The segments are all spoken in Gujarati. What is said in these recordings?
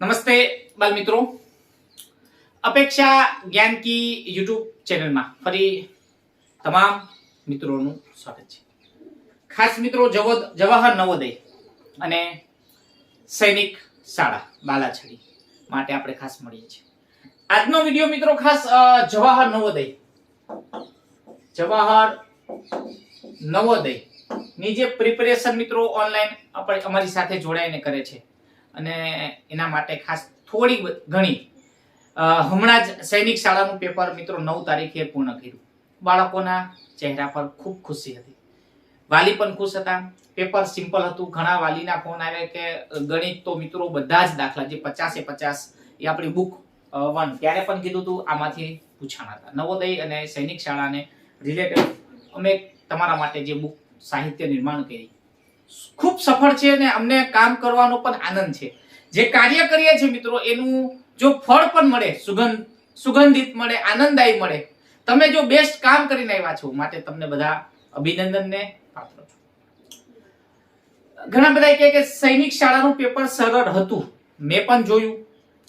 નમસ્તે બાલ મિત્રો અપેક્ષા જ્ઞાન કી યુટ્યુબ ચેનલમાં ફરી તમામ મિત્રોનું સ્વાગત છે. ખાસ મિત્રો જવાહર નવોદય અને સૈનિક શાળા બાલાછડી માટે આપણે ખાસ મળીએ છીએ. આજનો વીડિયો મિત્રો ખાસ જવાહર નવોદય. જવાહર નવોદયની જે પ્રિપેરેશન મિત્રો ઓનલાઈન આપણે, અમારી સાથે જોડાઈને કરે છે. અને એના માટે ખાસ થોડી ઘણી. હમણાં જ સૈનિક શાળાનું પેપર મિત્રો નવ તારીખે પૂર્ણ કર્યું. બાળકોના ચહેરા પર ખૂબ ખુશી હતી. વાલી પણ ખુશ હતા. પેપર સિમ્પલ હતું. ઘણા વાલીના ફોન આવે કે ગણિત તો મિત્રો બધા જ દાખલા જે પચાસે પચાસ એ આપણી બુક વન. ત્યારે પણ કીધું હતું, આમાંથી પૂછાણા હતા. નવોદય અને સૈનિક શાળાને રિલેટેડ અમે તમારા માટે જે બુક સાહિત્ય નિર્માણ કરી ખૂબ સફળ છે અને અમને કામ કરવાનો પણ આનંદ છે. જે કાર્ય કરીએ છીએ મિત્રો, એનું જો ફળ પણ મળે, સુગંધ, સુગંધિત મળે આનંદદાયી મળે, તમે જો બેસ્ટ કામ કરીને આવ્યા છો, માટે તમને બધા અભિનંદનને પાત્ર છો. ઘણા બધા કહે કે સૈનિક શાળાનું પેપર સરળ હતું. મેં પણ જોયું.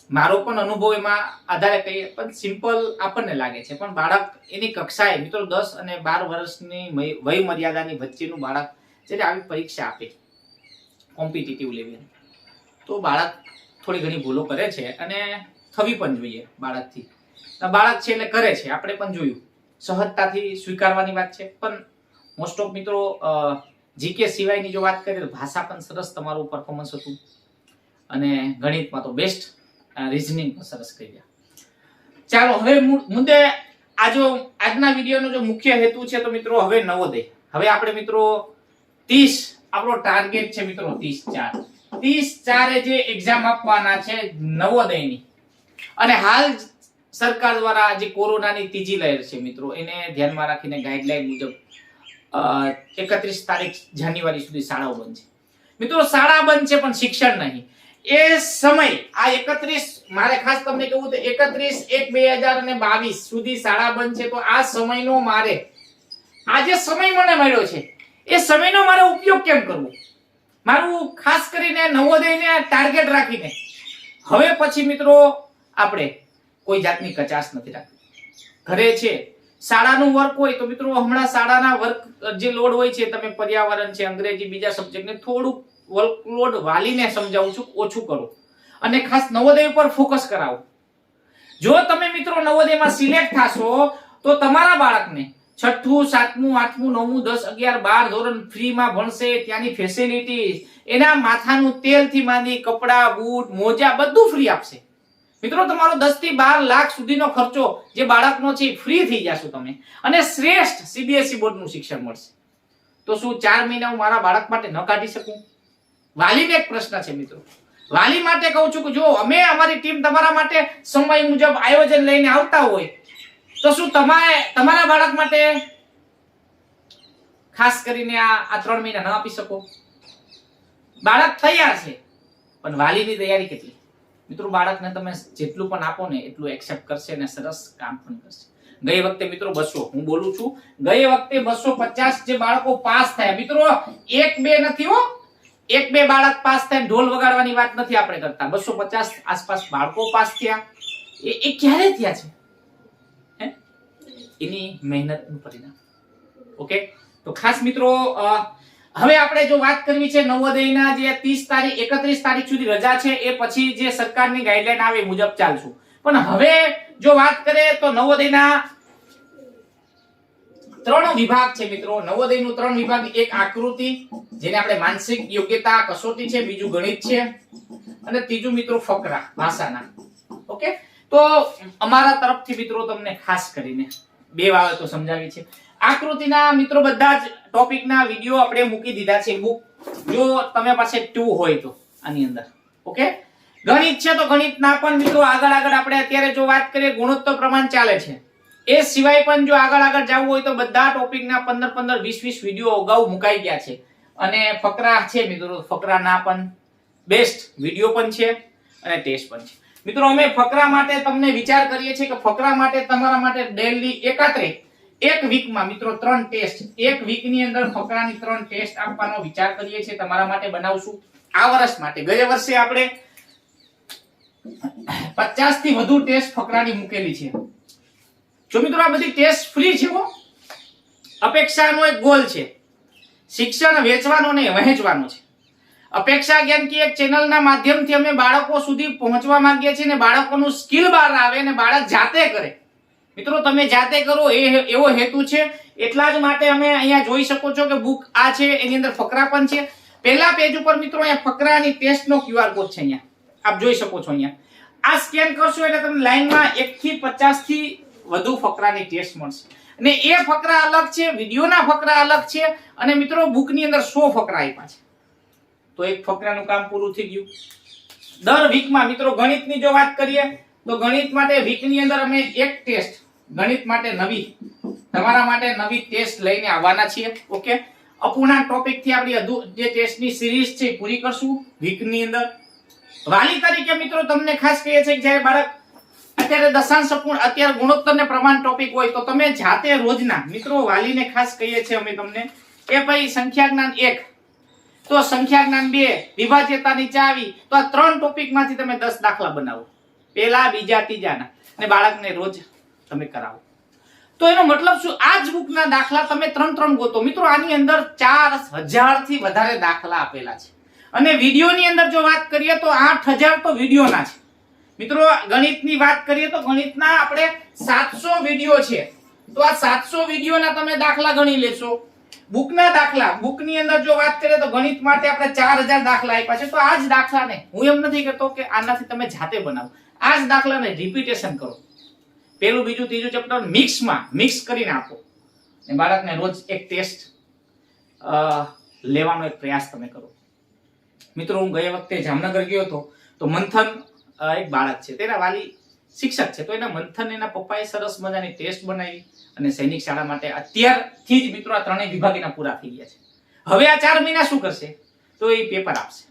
મારો પણ અનુભવ એમાં આધારે કહીએ, પણ સિમ્પલ આપણને લાગે છે. પણ બાળક એની કક્ષાએ, મિત્રો દસ અને બાર વર્ષની વય મર્યાદાની વચ્ચેનું બાળક જ્યારે આવી પરીક્ષા આપે કોમ્પિટિટિવ લેવલ તો બાળક થોડી ઘણી ભૂલો કરે છે અને થવી પણ જોઈએ બાળકથી. બાળક છે એટલે કરે છે, આપણે પણ જોયું. સહજતાથી સ્વીકારવાની વાત છે, પણ મોસ્ટ ઓફ મિત્રો જીકે સિવાયની જો વાત કરીએ તો ભાષા પણ સરસ તમારું પરફોર્મન્સ હતું. અને ગણિતમાં તો બેસ્ટ રિઝનિંગ પણ સરસ કરી ગયા ચાલો, હવે મુદ્દે મુદ્દે આજો આજના વિડીયોનો જો મુખ્ય હેતુ છે તો મિત્રો હવે નવોદય હવે આપણે મિત્રો ત્રીસ. આપણો ટાર્ગેટ છે મિત્રો ત્રીસ ચાર. ત્રીસ ચારે જે એક્ઝામ આપવાના છે નવોદયની. અને હાલ સરકાર દ્વારા જે કોરોનાની ત્રીજી લહેર છે મિત્રો. એને ધ્યાનમાં રાખીને ગાઈડલાઈન મુજબ એકત્રીસ તારીખ જાન્યુઆરી સુધી શાળાઓ બંધ છે મિત્રો, શાળા બંધ છે પણ શિક્ષણ નહીં. એ સમય આ એકત્રીસ, મારે ખાસ તમને કહેવું તો એકત્રીસ એક બે હજાર અને બાવીસ સુધી શાળા બંધ છે તો આ સમયનો મારે. આ જે સમય મને મળ્યો છે. એ સમયનો મારે ઉપયોગ કેમ કરવો? મારું ખાસ કરીને નવોદયને ટાર્ગેટ રાખીને. હવે પછી મિત્રો, આપણે કોઈ જાતની કચાશ નથી રાખવી. ઘરે છે, શાળાનું વર્ક હોય તો મિત્રો, હમણાં શાળાના વર્ક જે લોડ હોય છે, તમે પર્યાવરણ છે, અંગ્રેજી બીજા સબ્જેક્ટને થોડુંક વર્કલોડ વાલીને સમજાવું છું, ઓછું કરો. અને ખાસ નવોદય ઉપર ફોકસ કરાવો. જો તમે મિત્રો નવોદયમાં સિલેક્ટ થાશો, તો તમારા બાળકને છઠ્ઠું, સાતમું, આઠમું, નવમું, દસ, અગિયાર, બાર ધોરણ ફ્રીમાં ભણશે, ત્યાંની ફેસિલિટી એના માથાનું તેલથી માંડી કપડા, બૂટ, મોજા બધું ફ્રી આપશે. મિત્રો, તમારો દસથી બાર લાખ સુધીનો ખર્ચો જે બાળકનો છે ફ્રી થઈ જશો તમે. અને શ્રેષ્ઠ સીબીએસઈ બોર્ડનું શિક્ષણ મળશે. તો શું, ચાર મહિના હું મારા બાળક માટે ન કાઢી શકું? વાલીને એક પ્રશ્ન છે, મિત્રો. વાલી માટે કહું છું કે જો અમે અમારી ટીમ તમારા માટે સમય મુજબ આયોજન લઈને આવતા હોય તો શું તમારે, તમારા બાળક માટે ખાસ કરીને આ ત્રણ મહિના ન આપી શકો? બાળક તૈયાર છે, પણ વાલીની તૈયારી કેટલી? મિત્રો, બાળકને તમે જેટલું પણ આપો ને, એટલું એક્સેપ્ટ કરશે અને સરસ કામ પણ કરશે. ગઈ વખતે મિત્રો બસો, હું બોલું છું, ગઈ વખતે બસો પચાસ જે બાળકો પાસ થયા. મિત્રો, એક બે નથી હો. એક બે બાળક પાસ થાય ઢોલ વગાડવાની વાત નથી આપણે કરતા. બસો પચાસ આસપાસ બાળકો પાસ થયા. એ ક્યારે થયા છે? એની મહેનતનું પરિણામ. ઓકે તો ખાસ મિત્રો હવે આપણે જો વાત કરવી છે નવોદયના જે 30 તારીખ 31 તારીખ સુધી રજા છે, એ પછી જે સરકારની ગાઈડલાઈન આવે મુજબ ચાલશું. પણ હવે જો વાત કરીએ તો નવોદયના ત્રણ વિભાગ છે મિત્રો. નવોદયનું ત્રણ વિભાગ, એક આકૃતિ, જેને આપણે માનસિક યોગ્યતા, કસોટી છે, બીજું ગણિત છે, અને ત્રીજું મિત્રો ફકરા, ભાષાના. ઓકે તો અમારા તરફથી મિત્રો તમને ખાસ કરીને બે બાબતો સમજાવી છે. આકૃતિના મિત્રો બધા જ ટોપિકના વીડિયો આપણે મૂકી દીધા છે, બુક. જો તમે પાસે ટુ હોય તો આની અંદર. ઓકે? ગણિત છે તો ગણિતના પણ મિત્રો આગળ આગળ આપણે અત્યારે જો વાત કરીએ, ગુણોત્તર પ્રમાણ ચાલે છે. એ સિવાય પણ જો આગળ આગળ જવું હોય તો બધા ટોપિકના પંદર પંદર વીસ વીસ વીડિયો અગાઉ મુકાઈ ગયા છે. અને ફકરા છે મિત્રો ફકરાના પણ. બેસ્ટ વીડિયો પણ છે અને ટેસ્ટ પણ છે. મિત્રો, અમે ફકરા માટે તમને વિચાર કરીએ છીએ કે ફકરા માટે તમારા માટે ડેલી એકાત્રે એક વીકમાં મિત્રો, ત્રણ ટેસ્ટ એક વીકની અંદર ફકરાની ત્રણ ટેસ્ટ આપવાનો વિચાર કરીએ છીએ, તમારા માટે બનાવશું. આ વર્ષ માટે, ગયા વર્ષે આપણે પચાસથી વધુ ટેસ્ટ ફકરાની મૂકેલી છે. જો મિત્રો, આ બધી ટેસ્ટ ફ્રી છે અપેક્ષાનો એક ગોલ છે. શિક્ષણ વેચવાનો ને વહેંચવાનો છે. અપેક્ષા જ્ઞાન કે એક ચેનલના માધ્યમથી અમે બાળકો સુધી પહોંચવા માંગીએ છીએ અને બાળકોનું સ્કિલ બહાર આવે અને બાળક જાતે કરે. મિત્રો, તમે જાતે કરો એ એવો હેતુ છે. એટલા જ માટે અમે અહીંયા જોઈ શકો છો કે બુક આ છે, એની અંદર ફકરા પણ છે. પહેલા પેજ ઉપર મિત્રો અહીંયા ફકરાની ટેસ્ટનો ક્યુઆર કોડ છે અહીંયા. આપ જોઈ શકો છો અહીંયા. આ સ્કેન કરશો એટલે તમને લાઈનમાં એક થી પચાસથી વધુ ફકરાની ટેસ્ટ મળશે. અને એ ફકરા અલગ છે વિડીયોના ફકરા અલગ છે. અને મિત્રો બુકની અંદર સો ફકરા આપ્યા છે. તો એક ફકરાનું કામ પૂરું થઈ ગયું. દર વીકમાં મિત્રો ગણિતની જો વાત કરીએ, તો ગણિત માટે વીકની અંદર અમે એક ટેસ્ટ ગણિત માટે નવી, તમારા માટે નવી ટેસ્ટ લઈને આવવાના છીએ ઓકે અપૂર્ણાંક ટોપિકથી આપણી જે ટેસ્ટની સિરીઝ છે એ પૂરી કરશું વીકની અંદર. વાલી તરીકે મિત્રો તમને ખાસ કહીએ છે કે જ્યારે બાળક અત્યારે દશાંશ અપૂર્ણ, અત્યારે ગુણોત્તર ને પ્રમાણ ટોપિક હોય, તો તમે જાતે રોજના, મિત્રો વાલીને ખાસ કહીએ છીએ અમે તમને કે ભાઈ સંખ્યા જ્ઞાન એક તો સંખ્યા જ્ઞાન બે, વિભાજ્યતાની ચાવી તો આ ત્રણ ટોપિકમાંથી તમે દસ દાખલા બનાવો. પેલા બીજા, ત્રીજાના. અને બાળકને રોજ તમે કરાવો. તો એનો મતલબ શું? આ જ બુકના દાખલા તમે ત્રણ ત્રણ ગોતો. મિત્રો, આની અંદર ચાર હજારથી વધારે દાખલા આપેલા છે. અને વિડીયોની અંદર જો વાત કરીએ તો આઠ હજાર તો વિડીયોના છે. મિત્રો, ગણિતની વાત કરીએ તો ગણિતના આપણે સાતસો વીડિયો છે. તો આ સાતસો વિડીયોના તમે દાખલા ગણી લેશો. બુકના દાખલા, બુકની અંદર જો વાત કરીએ તો ગણિત માટે આપણે ચાર હજાર દાખલા આપ્યા છે, તો આ જ દાખલાને હું એમ નથી કહેતો કે આનાથી તમે જાતે બનાવો. આ જ દાખલાને રિપીટેશન કરો. પેલું, બીજું, ત્રીજું ચેપ્ટર મિક્સમાં મિક્સ કરીને આપો. ને બાળકને રોજ એક ટેસ્ટ લેવાનો એક પ્રયાસ તમે કરો. મિત્રો, હું ગયા વખતે જામનગર ગયો હતો, તો મંથન એક બાળક છે, તેના વાલી શિક્ષક છે. તો એના મંથન, એના પપ્પાએ સરસ મજાની ટેસ્ટ બનાવી અને સૈનિક શાળા માટે અત્યારથી જ મિત્રો આ ત્રણેય વિભાગ એના પૂરા થઈ ગયા છે. હવે આ ચાર મહિના શું કરશે? તો એ પેપર આપશે.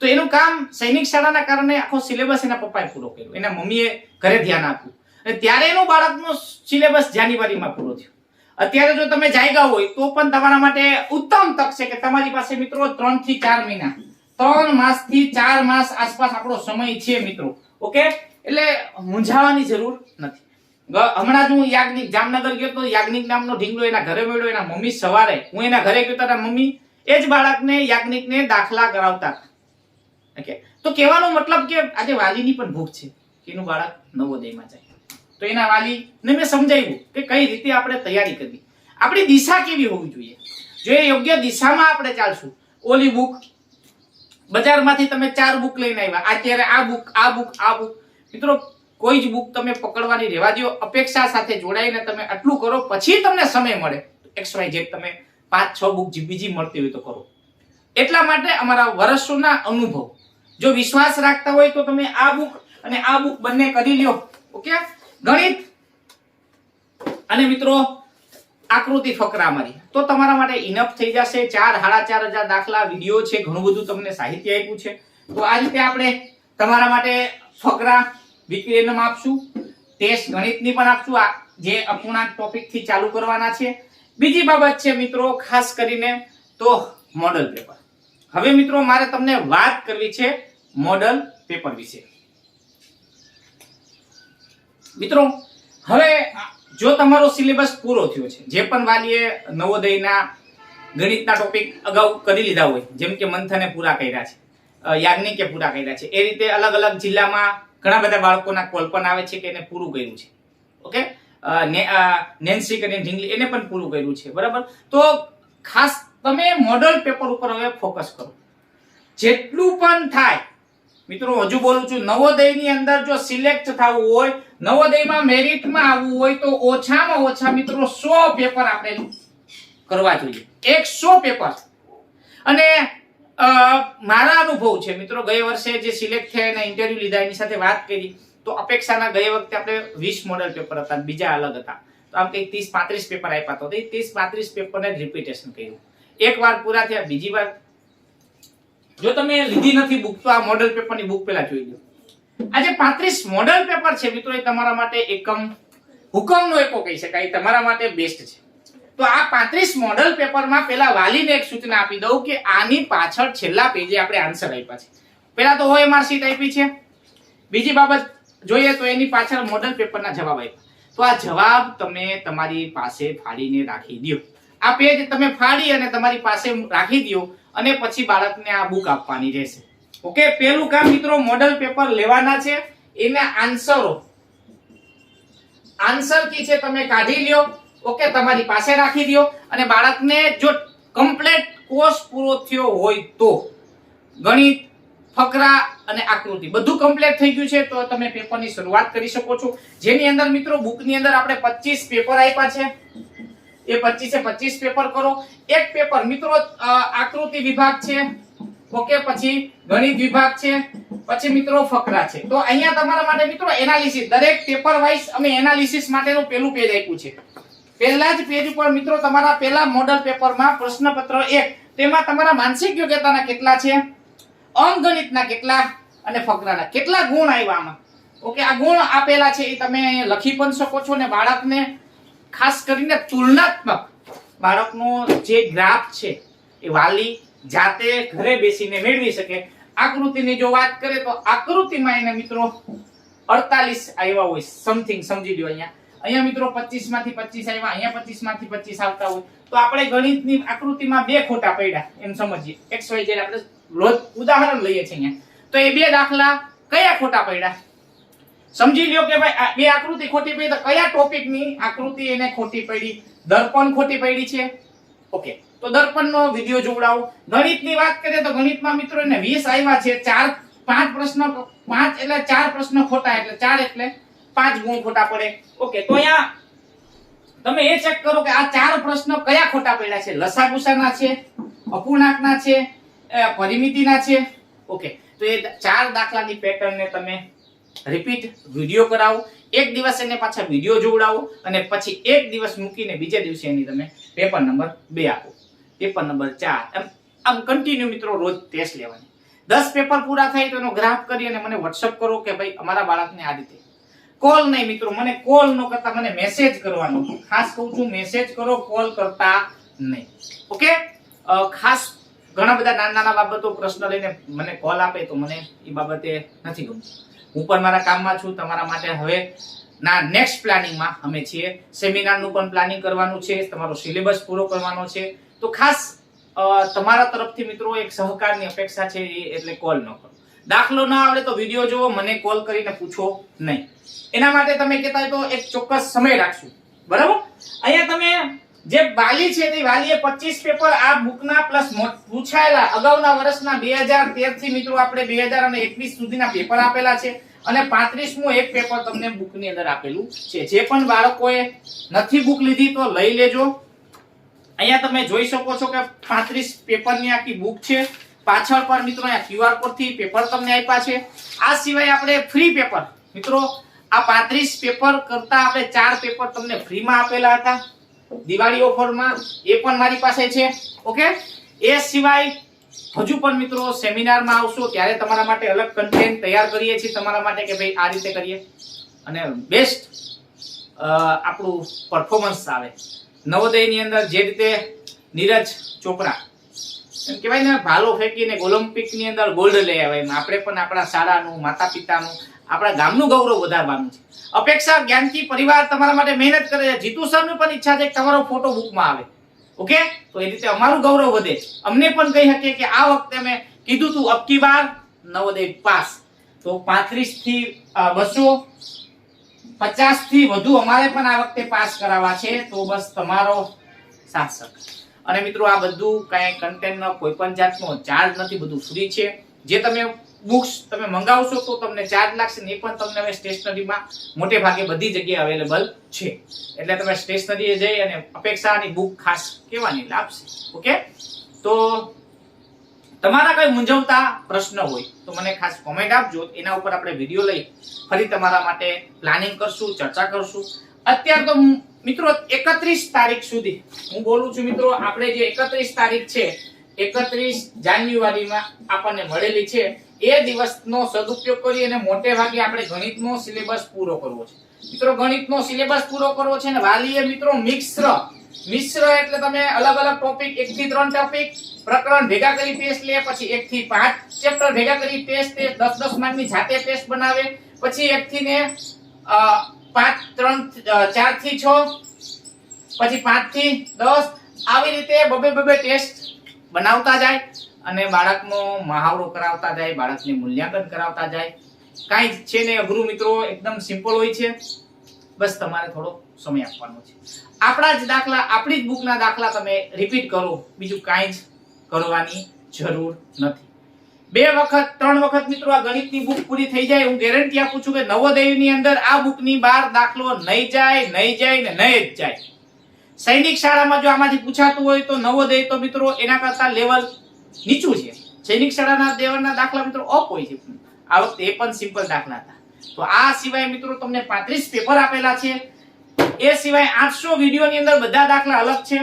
તો એનું કામ સૈનિક શાળાના કારણે આખો સિલેબસ એના પપ્પાએ પૂરો કર્યો. એના મમ્મીએ ઘરે ધ્યાન આપ્યું. અને ત્યારે એનું બાળકનો સિલેબસ જાન્યુઆરીમાં પૂરો થયો. અત્યારે જો તમે જાયગા હોય, તો પણ તમારા માટે ઉત્તમ તક છે કે તમારી પાસે મિત્રો ત્રણથી ચાર મહિના. ત્રણ માસથી ચાર માસ આસપાસ આપણો સમય છે મિત્રો. ઓકે? એટલે મૂંઝાવાની જરૂર નથી. હમણાં જ હું યાજ્ઞિક જામનગર ગયો તો યાજ્ઞિક નામનો ઢીંગલો એના ઘરે મળ્યો, એના મમ્મી સવારે, હું એના ઘરે ગયો તારા મમ્મી એ જ બાળકને, યાજ્ઞિકને દાખલા કરાવતા. ઓકે? તો કહેવાનો મતલબ કે આજે વાલીની પણ ભૂખ છે કે એનું બાળક નવોદયમાં જાય. તો એના વાલીને મેં સમજાવ્યું કે કઈ રીતે આપણે તૈયારી કરવી. આપણી દિશા કેવી હોવી જોઈએ? જો એ યોગ્ય દિશામાં આપણે ચાલશું, ઓલી બુક, બજારમાંથી તમે ચાર બુક લઈને આવ્યા, અત્યારે આ બુક આ બુક આ બુક મિત્રો, કોઈ જ બુક તમે પકડવાની રહેવા દો અપેક્ષા સાથે જોડાઈને તમે આટલું કરો, પછી તમને સમય મળે. એક્સ વાય ઝેડ તમે પાંચ, છ બુક બીજી મળતી હોય તો કરો. એટલા માટે અમારા વર્ષોના અનુભવ. જો વિશ્વાસ રાખતા હોય તો તમે આ બુક અને આ બુક બંને કરી લ્યો. ઓકે ગણિત. અને મિત્રો, આકૃતિ ફકરા મારી. તો તમારા માટે ઇનફ થઈ જશે. ચાર સાડા ચાર હજાર દાખલા વીડિયો છે, ઘણું બધું તમને સાહિત્ય આપ્યું છે. તો આ રીતે આપણે તમારા માટે ફકરા વિકિરણમાં આપશું. ટેસ્ટ ગણિતની પણ આપશું. આ જે અપૂર્ણાંક ટોપિકથી ચાલુ કરવાના છે. બીજી બાબત છે મિત્રો, ખાસ કરીને તો મોડલ પેપર. હવે મિત્રો, મારે તમને વાત કરવી છે મોડલ પેપર વિશે. મિત્રો, હવે જો તમારો સિલેબસ પૂરો થયો છે, જે પણ વાલીએ નવોદયના ગણિતના ટોપિક અગાઉ કરી લીધા હોય, જેમ કે મંથને પૂરા કર્યા છે યાજ્ઞિકે પૂરા કર્યા છે, એ રીતે અલગ અલગ જિલ્લામાં ઘણા બધા બાળકોના કોલ પણ આવે છે કે એને પૂરું કર્યું છે. ઓકે? નેન્સી કરીને ઢીંગલી એને પણ પૂરું કર્યું છે. બરાબર? તો ખાસ તમે મોડલ પેપર ઉપર હવે ફોકસ કરો. જેટલું પણ થાય, મિત્રો, હજુ બોલું છું, નવોદયની અંદર જો સિલેક્ટ થવું હોય, નવોદયમાં મેરિટમાં આવવું હોય, તો ઓછામાં ઓછા, મિત્રો, સો પેપર આપણે કરવા જોઈએ. એકસો પેપર અને મારા અનુભવ છે. મિત્રો ગયે વર્ષે જે સિલેક્ટ થયા એના ઇન્ટરવ્યુ લીધા, એની સાથે વાત કરી, તો અપેક્ષાના ગયે વખતે આપણે વીસ મોડલ પેપર હતા, બીજા અલગ હતા. તો આમ કંઈક ત્રીસ પાંત્રીસ પેપર આપ્યા તો ત્રીસ પાંત્રીસ પેપરને રિપીટેશન કર્યું. એક વાર પૂરા થયા, બીજી વાર. જો તમે લીધી નથી બુક તો આ મોડલ પેપરની બુક પહેલા જોઈ લો. આજે પાંત્રીસ મોડલ પેપર છે, મિત્રો, એ તમારા માટે એકમ, હુકમનો એકો કહી શકાય. તમારા માટે બેસ્ટ છે. તો આ પાંત્રીસ મોડલ પેપરમાં પેલા વાલીને એક સૂચના આપી દઉં કે આની પાછળ છેલ્લા પેજે આપણે આન્સર આપ્યા છે. પેલા તો ઓએમઆર શીટ આપી છે. બીજી બાબત જોઈએ તો એની પાછળ મોડલ પેપરના જવાબ આપ્યા. તો આ જવાબ તમે તમારી પાસે ફાડીને રાખી દો આ પેજ તમે ફાડી અને તમારી પાસે રાખી દો અને પછી બાળકને આ બુક આપવાની રહેશે. ઓકે? પેલું કામ મિત્રો મોડલ પેપર લેવાના છે. એના આન્સરો આન્સર કી છે તમે કાઢી લ્યો. ઓકે, તમારી પાસે રાખી દો અને બાળકને જો કમ્પ્લીટ કોર્સ પૂરો થયો હોય તો, ગણિત, ફકરા અને આકૃતિ બધું કમ્પ્લીટ થઈ ગયું છે, તો તમે પેપરની શરૂઆત કરી શકો છો. જેની અંદર મિત્રો બુકની અંદર આપણે 25 પેપર આપ્યા છે. એ 25 એ 25 પેપર કરો. એક પેપર મિત્રો આકૃતિ વિભાગ છે. ઓકે, પછી ગણિત વિભાગ છે. પછી મિત્રો ફકરા છે. તો અહીંયા તમારા માટે મિત્રો એનાલિસિસ દરેક પેપર વાઇઝ અમે એનાલિસિસ માટેનું પેલું પેજ આપ્યું છે. પહેલા જ પેજ ઉપર મિત્રો તમારા પહેલા મોડલ પેપરમાં પ્રશ્નપત્ર એક, તેમાં તમારા માનસિક યોગ્યતાના કેટલા છે? અંકગણિતના કેટલા? અને ફકરાના કેટલા ગુણ આવ્યા આમાં? ઓકે, આ ગુણ આપેલા છે એ તમે લખી પણ શકો છો ને બાળકને, ખાસ કરીને તુલનાત્મક. બાળકનો જે ગ્રાફ છે એ વાલી જાતે ઘરે બેસીને મેળવી શકે. આકૃતિની જો વાત કરીએ તો આકૃતિમાં એને મિત્રો અડતાલીસ આવ્યા હોય સમથિંગ સમજી લો અહીંયા. અહીંયા મિત્રો 25 માંથી 25 આવ્યા, અહીંયા 25 માંથી 25 આવતા હોય. તો આપણે ગણિતની આકૃતિમાં બે ખોટા પડ્યા, એમ સમજીએ. X, y, z આપણે ઉદાહરણ લઈએ છીએ અહીંયા. તો એ બે દાખલા કયા ખોટા પડ્યા? સમજી લ્યો કે ભાઈ બે આકૃતિ ખોટી પડી તો કયા ટોપિકની આકૃતિ એને ખોટી પડી? દર્પણ ખોટી પડી છે? ઓકે, તો દર્પણનો વિડિયો જોવડાવો. ગણિતની વાત કરીએ તો ગણિતમાં મિત્રો એને 20 આવ્યા છે, ચાર પાંચ પ્રશ્ન, પાંચ એટલે ચાર પ્રશ્ન ખોટા એટલે ચાર એટલે પાંચ ગુણ ખોટા પડે. ઓકે, તો અહીંયા તમે એ ચેક કરો કે આ ચાર પ્રશ્ન કયા ખોટા પડ્યા છે? લસાગુસાના છે, અપૂર્ણાંકના છે પરિમિતિના છે. ઓકે, તો એ ચાર દાખલાની પેટર્નને તમે રિપીટ વીડિયો કરાવો. એક દિવસ એને પાછા વીડિયો જોવડાવો અને પછી એક દિવસ મૂકીને બીજે દિવસે એની તમે પેપર નંબર બે આપો. પેપર નંબર ચાર. એમ, આમ કન્ટિન્યુ મિત્રો રોજ ટેસ્ટ લેવાની. દસ પેપર પૂરા થાય તો એનો ગ્રાફ કરી અને મને વોટ્સઅપ કરો કે ભાઈ અમારા બાળકને આ રીતે કોલ નહીં મિત્રો, મને કોલ ન કરતા મને મેસેજ કરવાનો ખાસ કહું છું મેસેજ કરો, કોલ કરતા નહીં. ઓકે ખાસ ઘણા બધા નાના નાના બાબતો પ્રશ્ન લઈને મને કોલ આપે તો મને એ બાબતે નથી ગમતું. હું પણ મારા કામમાં છું, તમારા માટે હવે ના નેક્સ્ટ પ્લાનિંગમાં અમે છીએ. સેમિનારનું પણ પ્લાનિંગ કરવાનું છે, તમારો સિલેબસ પૂરો કરવાનો છે. તો ખાસ તમારા તરફથી મિત્રો એક સહકારની અપેક્ષા છે એ, એટલે કોલ ન કરો. દાખલો ના આવડે તો વીડિયો જુઓ, મને કોલ કરીને પૂછો નહીં. એના માટે તમે કહેતા હોય તો એક ચોક્કસ સમય રાખશું. બરાબર? અહીંયા તમે જે વાલી છે તે વાલીએ 25 પેપર આ બુકના પ્લસ પૂછાયેલા અગાઉના વર્ષના 2013 થી મિત્રો આપણે 2021 સુધીના પેપર આપેલા છે અને 35મું એક પેપર તમને બુકની અંદર આપેલું છે. જે પણ બાળકોએ નથી બુક લીધી તો લઈ લેજો. અહીંયા તમે જોઈ શકો છો કે 35 પેપરની આખી બુક છે. પાછળ પર મિત્રો આ ક્યુઆર કોડથી પેપર તમને આપ્યા છે. આ સિવાય આપણે ફ્રી પેપર મિત્રો, આ 35 પેપર કરતા આપણે ચાર પેપર તમને ફ્રીમાં આપેલા હતા. દિવાળી ઓફરમાં એ પણ મારી પાસે છે. ઓકે? એ સિવાય હજુ પણ મિત્રો સેમિનારમાં આવશો ત્યારે તમારા માટે અલગ કન્ટેન્ટ તૈયાર કરીએ છીએ. તમારા માટે કે ભાઈ આ રીતે કરીએ. અને બેસ્ટ આપણું પરફોર્મન્સ આવે. નવોદયની અંદર જે રીતે નીરજ ચોપડા એમ કહેવાય ને ભાલો ફેંકીને ઓલિમ્પિકની અંદર ગોલ્ડ લઈ આવે એમ. આપણે પણ આપણા શાળાનું માતા પિતાનું આપણા ગામનું ગૌરવ વધારવાનું છે. અપેક્ષા જ્ઞાનથી પરિવાર તમારા માટે મહેનત કરે છે. જીતુ સરનું પણ ઈચ્છા છે કે તમારો ફોટો બુકમાં આવે. ઓકે તો એ રીતે અમારું ગૌરવ વધે. અમને પણ કહી શકીએ કે આ વખતે મેં કીધું તું અબકી બાર નવોદય પાસ. તો પાંત્રીસથી બસો, પચાસથી વધુ અમારે પણ આ વખતે પાસ કરાવવા છે. તો બસ તમારો સાથ સહકાર. અને મિત્રો આ બધું કાંઈ કન્ટેન્ટનો કોઈ પણ જાતનો ચાર્જ નથી, બધું ફ્રી છે. જે તમે બુક્સ તમે મંગાવશો તો તમને ચાર્જ લાગશે ને એ પણ તમને હવે સ્ટેશનરીમાં મોટે ભાગે બધી જગ્યાએ અવેલેબલ છે. એટલે તમે સ્ટેશનરીએ જઈ અને અપેક્ષાની બુક ખાસ કેવાની લાભશે ઓકે? તો તમારા કઈ મૂંઝવતા પ્રશ્ન હોય તો મને ખાસ કોમેન્ટ આપજો. એના ઉપર આપણે વીડિયો લઈ ફરી તમારા માટે પ્લાનિંગ કરશું, ચર્ચા કરશું. અત્યાર તો મિત્રો, એકત્રીસ તારીખ સુધી. હું બોલું છું, મિત્રો, આપણે જે એકત્રીસ તારીખ છે, એકત્રીસ જાન્યુઆરીમાં આપણને મળેલી છે. એ દિવસનો સદુપયોગ કરી અને મોટે ભાગે આપણે ગણિતનો સિલેબસ પૂરો કરવો છે. મિત્રો, ગણિતનો સિલેબસ પૂરો કરવો છે અને વાલીએ, મિત્રો, મિશ્ર. મિશ્ર એટલે તમે અલગ અલગ ટોપિક એક થી ત્રણ ટોપિક, પ્રકરણ ભેગા કરી પેસ્ટ લે, પછી એક થી પાંચ ચેપ્ટર ભેગા કરી પેસ્ટ દસ દસ માર્કની જાતે પેસ્ટ બનાવે, પછી એક થી ને પાંચ, ત્રણ ચારથી છ, પછી પાંચથી દસ. આવી રીતે બબે બબે ટેસ્ટ બનાવતા જાય અને બાળકનો મહાવરો કરાવતા જાય, બાળકને મૂલ્યાંકન કરાવતા જાય. કાંઈ છે ને, અઘરું મિત્રો, એકદમ સિમ્પલ હોય છે. બસ તમારે થોડો સમય આપવાનો છે. આપણા જ દાખલા, આપણી જ બુકના દાખલા તમે રિપીટ કરો. બીજું કાંઈ જ કરવાની જરૂર નથી. બે વખત, ત્રણ વખત મિત્રો આ ગણિતની બુક પૂરી થઈ જાય. હું ગેરંટી આપું છું કે નવોદયની અંદર આ બુકની બહાર દાખલો નહીં જાય નહીં જાય ને નહીં જ જાય. સૈનિક શાળામાં જો આમાંથી પૂછાતું હોય તો નવોદય તો મિત્રો એના કરતા લેવલ નીચું છે. સૈનિક શાળાના લેવલના દાખલા મિત્રો અપ હોય છે. આ વખતે એ પણ સિમ્પલ દાખલા હતા. તો આ સિવાય મિત્રો તમને પાંત્રીસ પેપર આપેલા છે. એ સિવાય આઠસો વિડીયોની અંદર બધા દાખલા અલગ છે.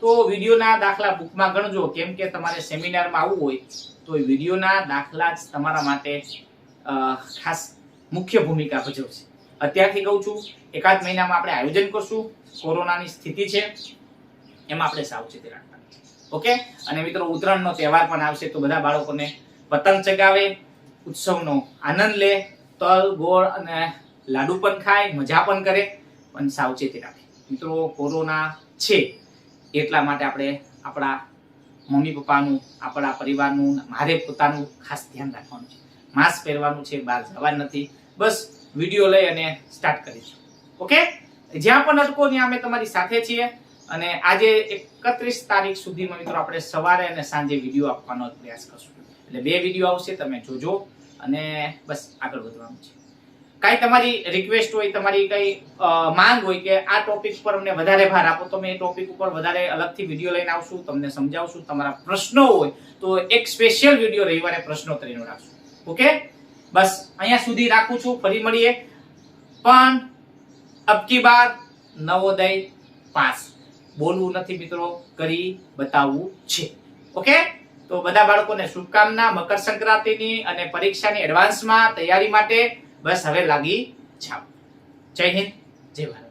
તો વિડીયોના દાખલા બુકમાં ગણજો. કેમ કે તમારે સેમિનારમાં આવવું હોય. તો એ વિડીયોના દાખલા જ તમારા માટે ખાસ મુખ્ય ભૂમિકા ભજવશે. અત્યારથી કહું છું, એકાદ મહિનામાં આપણે આયોજન કરશું, કોરોનાની સ્થિતિ છે, એમાં આપણે સાવચેતી રાખવાની. ઓકે? અને મિત્રો, ઉત્તરાયણનો તહેવાર પણ આવશે, તો બધા બાળકોને પતંગ ચગાવે, ઉત્સવનો આનંદ લે, તલ, ગોળ અને લાડુ પણ ખાય, મજા પણ કરે, પણ સાવચેતી રાખે. મિત્રો, કોરોના છે, એટલા માટે આપણે આપણા મમ્મી પપ્પાનું, આપણા પરિવારનું, મારે પોતાનું ખાસ ધ્યાન રાખવાનું છે. માસ્ક પહેરવાનું છે, બહાર જવા નથી. બસ વીડિયો લઈ અને સ્ટાર્ટ કરીશું. ઓકે જ્યાં પણ અટકો ત્યાં અમે તમારી સાથે છીએ. અને આજે એકત્રીસ તારીખ સુધીમાં મિત્રો આપણે સવારે અને સાંજે વીડિયો આપવાનો પ્રયાસ કરશું. એટલે બે વીડિયો આવશે, તમે જોજો. અને બસ આગળ વધવાનું છે. કાંઈ તમારી રિક્વેસ્ટ હોય, તમારી કઈ માંગ હોય કે આ ટોપિક પર અમને વધારે ભાર આપો, તો મેં એ ટોપિક ઉપર વધારે અલગથી વીડિયો લઈને આવશું, તમને સમજાવશું, તમારા પ્રશ્નો હોય, તો એક સ્પેશિયલ વીડિયો રવિવારે પ્રશ્નોત્તરીનો રાખશું. ઓકે બસ, અહીંયા સુધી રાખું છું, ફરી મળીએ. પણ અબકી બાર, નવોદય પાસ. બોલવું નથી મિત્રો, કરી બતાવવું છે. ઓકે તો બધા બાળકોને શુભકામના મકર સંક્રાંતિની અને પરીક્ષાની એડવાન્સમાં તૈયારી માટે બસ હવે લાગી છાપ જય હિન્દ જય ભારત.